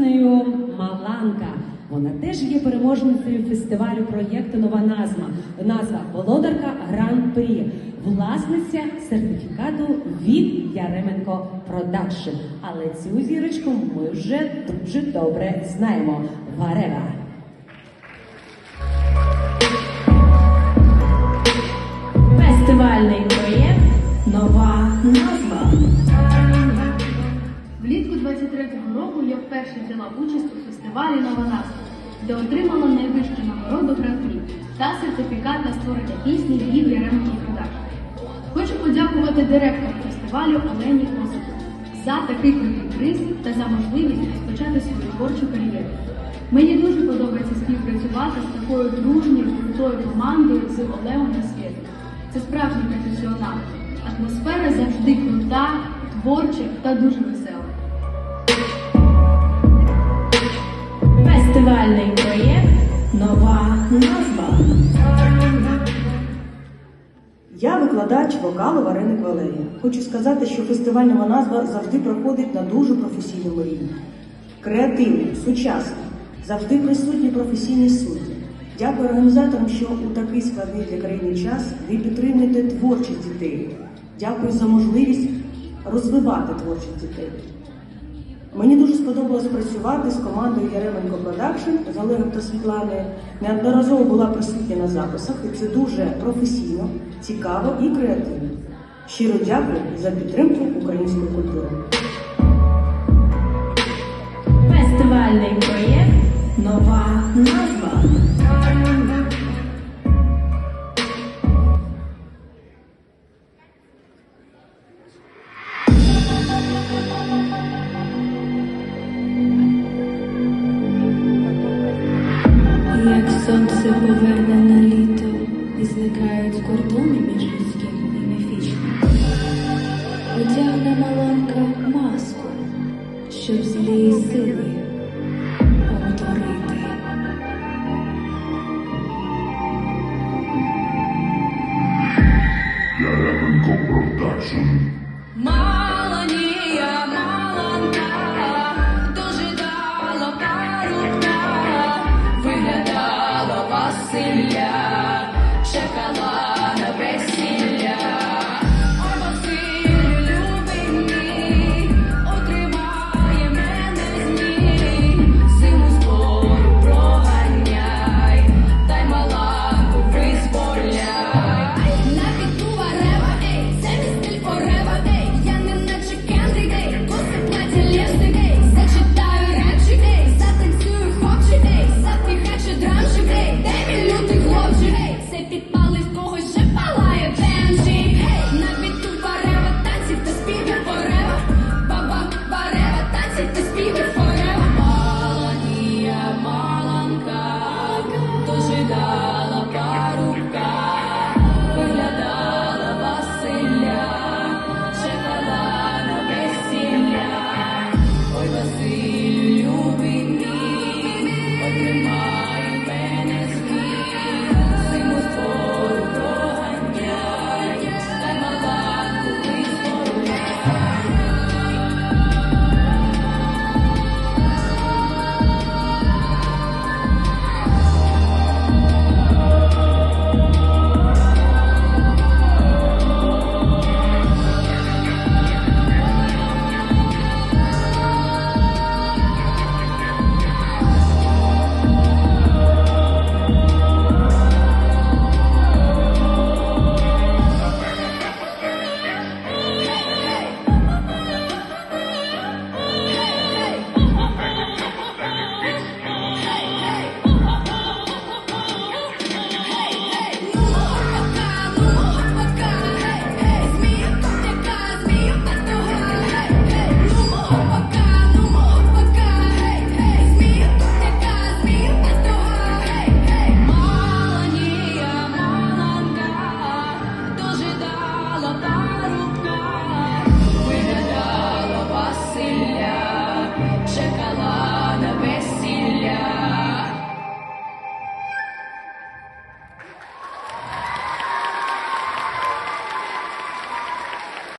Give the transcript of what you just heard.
піснею Маланка. Вона теж є переможницею фестивалю проєкту Нова назва. Назва Володарка Гран-прі, власниця сертифікату від Яременко Продакшн. Але цю зірочку ми вже дуже добре знаємо. Варева. 2023 року я вперше взяла участь у фестивалі Нова де отримала найвищу нагороду гран-при та сертифікат на створення пісні від Яремки продакшн. Хочу подякувати директору фестивалю Олені Козак за такий крутий приз та за можливість розпочати свою творчу кар'єру. Мені дуже подобається співпрацювати з такою дружньою, крутою командою з Олегом на Світом. Це справжній професіонал. Атмосфера завжди крута, творча та дуже весела. Назва. Я викладач вокалу Вареник Валерія. Хочу сказати, що фестивальна назва завжди проходить на дуже професійному рівні. Креативний, сучасний, завжди присутні професійні судді. Дякую організаторам, що у такий складний для країни час ви підтримуєте творчість дітей. Дякую за можливість розвивати творчість дітей. Мені дуже сподобалось працювати з командою Яременко Продакшн з Олегом та Світланою. Неодноразово була присутня на записах, і це дуже професійно, цікаво і креативно. Щиро дякую за підтримку української культури. Фестивальний проєкт Нова назва. Одягне маска, щоб злі сили